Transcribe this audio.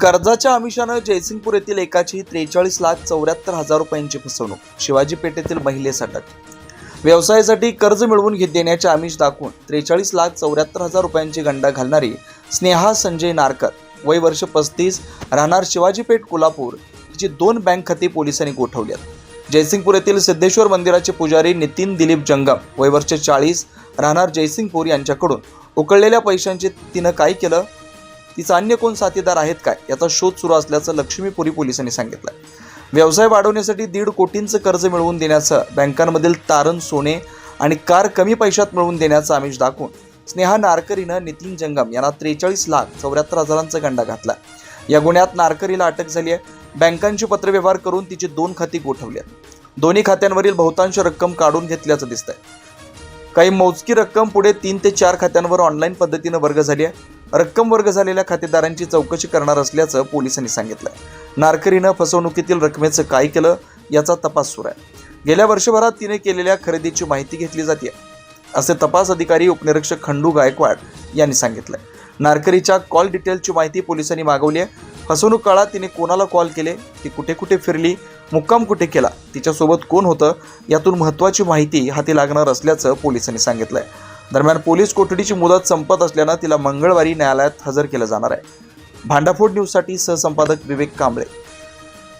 कर्जाच्या आमिषानं जयसिंगपूर येथील एकाची त्रेचाळीस लाख चौऱ्याहत्तर हजार रुपयांची फसवणूक शिवाजी पेठेतील महिलेस अटक व्यवसायासाठी कर्ज मिळवून घेत देण्याचे आमिष दाखवून त्रेचाळीस लाख चौऱ्याहत्तर हजार रुपयांची गंडा घालणारी स्नेहा संजय नारकर वय वर्ष पस्तीस राहणार शिवाजी पेठ कोल्हापूर हिची दोन बँक खाती पोलिसांनी गोठवली आहेत जयसिंगपूर येथील सिद्धेश्वर मंदिराचे पुजारी नितीन दिलीप जंगम वय वर्ष चाळीस राहणार जयसिंगपूर यांच्याकडून उकळलेल्या पैशांचे तिनं काय केलं? तिचा अन्य कोण साथीदार आहेत काय याचा शोध सुरू असल्याचं लक्ष्मीपुरी पोलिसांनी सांगितलं व्यवसाय वाढवण्यासाठी दीड कोटींचं कर्ज मिळवून देण्याचं बँकांमधील तारण सोने आणि कार कमी पैशात मिळवून देण्याचं आमिष दाखवून स्नेहा नारकरीनं नितीन जंगम यांना त्रेचाळीस लाख चौऱ्याहत्तर हजारांचा गंडा घातला या गुन्ह्यात नारकरीला अटक झाली आहे. बँकांची पत्रव्यवहार करून तिची दोन खाती गोठवली आहेत. दोन्ही खात्यांवरील बहुतांश रक्कम काढून घेतल्याचं दिसतंय. काही मोजकी रक्कम पुढे तीन ते चार खात्यांवर ऑनलाईन पद्धतीनं वर्ग झाली आहे. रक्कम वर्ग झालेल्या खातेदारांची चौकशी करणार असल्याचं पोलिसांनी सांगितलं. नारकरीनं फसवणुकीतील रकमेचं काय केलं याचा तपास सुरू आहे. गेल्या वर्षभरात तिने केलेल्या खरेदीची माहिती घेतली जाते असे तपास अधिकारी उपनिरीक्षक खंडू गायकवाड यांनी सांगितलं नारकरीच्या कॉल डिटेलची माहिती पोलिसांनी मागवली आहे. फसवणूक काळात तिने कोणाला कॉल केले ती कुठे कुठे फिरली मुक्काम कुठे केला तिच्यासोबत कोण होतं यातून महत्त्वाची माहिती हाती लागणार असल्याचं पोलिसांनी सांगितलं आहे दरम्यान पोलीस कोठडीची मुदत संपत असल्यानं तिला मंगळवारी न्यायालयात हजर केलं जाणार आहे. भांडाफोड न्यूजसाठी सहसंपादक विवेक कांबळे.